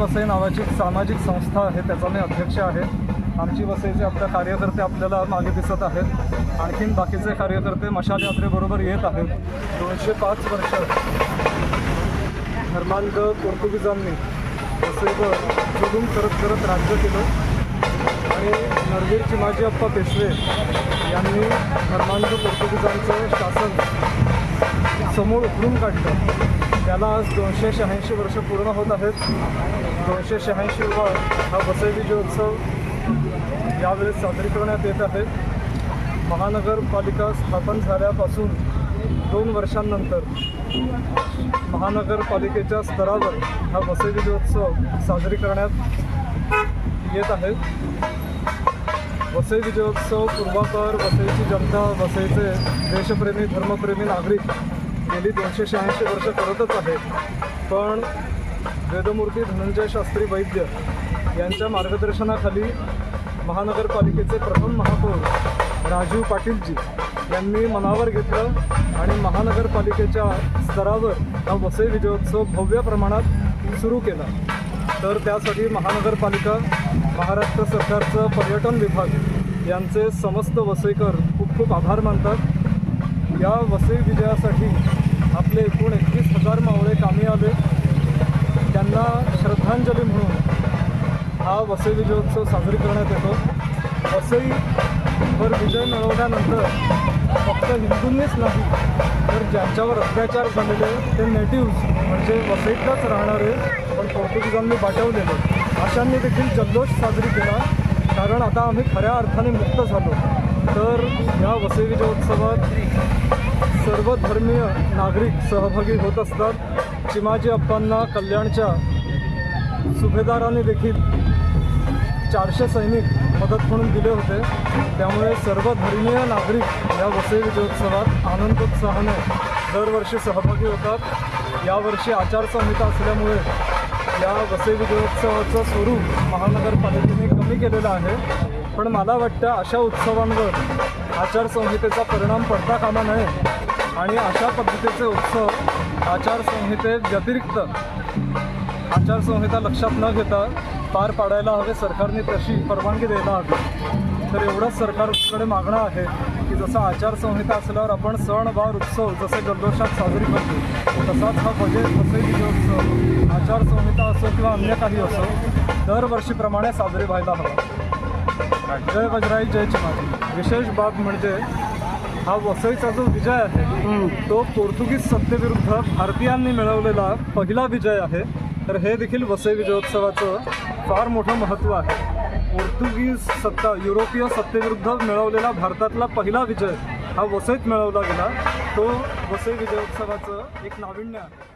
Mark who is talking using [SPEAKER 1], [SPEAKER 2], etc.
[SPEAKER 1] वसई नावाची एक सामाजिक संस्था आहे त्याचा मी अध्यक्ष आहे. आमची वसईचे आपल्या कार्यकर्ते आपल्याला मागे दिसत आहेत. आणखीन बाकीचे कार्यकर्ते मशाल यात्रेबरोबर येत आहेत. दोनशे पाच वर्ष. धर्मांध पोर्तुगीजांनी वसईवर जुलूम करत करत राज्य केलं. आणि नरवीर चिमाजी अप्पा पेशवे यांनी धर्मांध पोर्तुगीजांचं शासन समोर उकळून काढलं. त्याला आज दोनशे शहाऐंशी वर्ष पूर्ण होत आहेत. दोनशे शहाऐंशी वा हा वसई विजयोत्सव यावेळेस साजरी करण्यात येत आहे. महानगरपालिका स्थापन झाल्यापासून दोन वर्षांनंतर महानगरपालिकेच्या स्तरावर हा वसई विजयोत्सव साजरी करण्यात येत आहे. वसई विजयोत्सव पूर्वापार वसईची जनता वसईचे देशप्रेमी धर्मप्रेमी नागरिक गेली दोनशे शहाऐंशी वर्ष करतच आहे पण वेदमूर्ती धनंजय शास्त्री वैद्य यांच्या मार्गदर्शनाखाली महानगरपालिकेचे प्रथम महापौर राजीव पाटीलजी यांनी मनावर घेतलं आणि महानगरपालिकेच्या स्तरावर हा वसई विजयोत्सव भव्य प्रमाणात सुरू केला. तर त्यासाठी महानगरपालिका महाराष्ट्र सरकारचं पर्यटन विभाग यांचे समस्त वसईकर खूप खूप आभार मानतात. या वसई विजयासाठी आपले एकूण एकवीस हजार मावळे कामी आले. त्यांना श्रद्धांजली म्हणून हा वसई विजयोत्सव साजरी करण्यात येतो. वसईवर विजय मिळवल्यानंतर फक्त हिंदूंनीच नाही तर ज्यांच्यावर अत्याचार झालेले ते नेटिव्ज म्हणजे वसईतच राहणारे पण पोर्तुगीजांनी बाटवलेले अशांनी देखील जल्लोष साजरी केला कारण आता आम्ही खऱ्या अर्थाने मुक्त झालो. तर या वसई विजयोत्सवात सर्व धर्मीय नागरिक सहभागी होत असतात. चिमाजी अप्पांना कल्याणच्या सुभेदाराने देखील चारशे सैनिक मदत म्हणून दिले होते. त्यामुळे सर्व धर्मीय नागरिक या वसई विजयोत्सवात आनंदोत्साहाने दरवर्षी सहभागी होतात. यावर्षी आचारसंहिता असल्यामुळे या वसई विजयोत्सवाचं स्वरूप महानगरपालिकेने कमी केलेलं आहे. पण मला वाटतं अशा उत्सवांवर आचारसंहितेचा परिणाम पडता कामा नये आणि अशा पद्धतीचे उत्सव आचारसंहिते व्यतिरिक्त आचारसंहिता लक्षात न घेता पार पाडायला हवे सरकारने तशी परवानगी द्यायला हवी. तर एवढंच सरकारकडे मागणं आहे की जसं आचारसंहिता असल्यावर आपण सण वार उत्सव जसे जल्लोषात साजरी करतो तसाच हा बजेट वसई विजयोत्सव आचारसंहिता असो किंवा अन्य काही असो दरवर्षीप्रमाणे साजरे व्हायला हवं. जय वजराई जय चिमाजी विशेष बाब म्हणजे हा वसईचा जो विजय आहे तो पोर्तुगीज सत्तेविरुद्ध भारतीयांनी मिळवलेला पहिला विजय आहे. तर हे देखील वसई विजयोत्सवाचं फार मोठं महत्त्व आहे. पोर्तुगीज सत्ता युरोपीय सत्तेविरुद्ध मिळवलेला भारतातला पहिला विजय हा वसईत मिळवला गेला. तो वसई विजयोत्सवाचं एक नाविन्य आहे.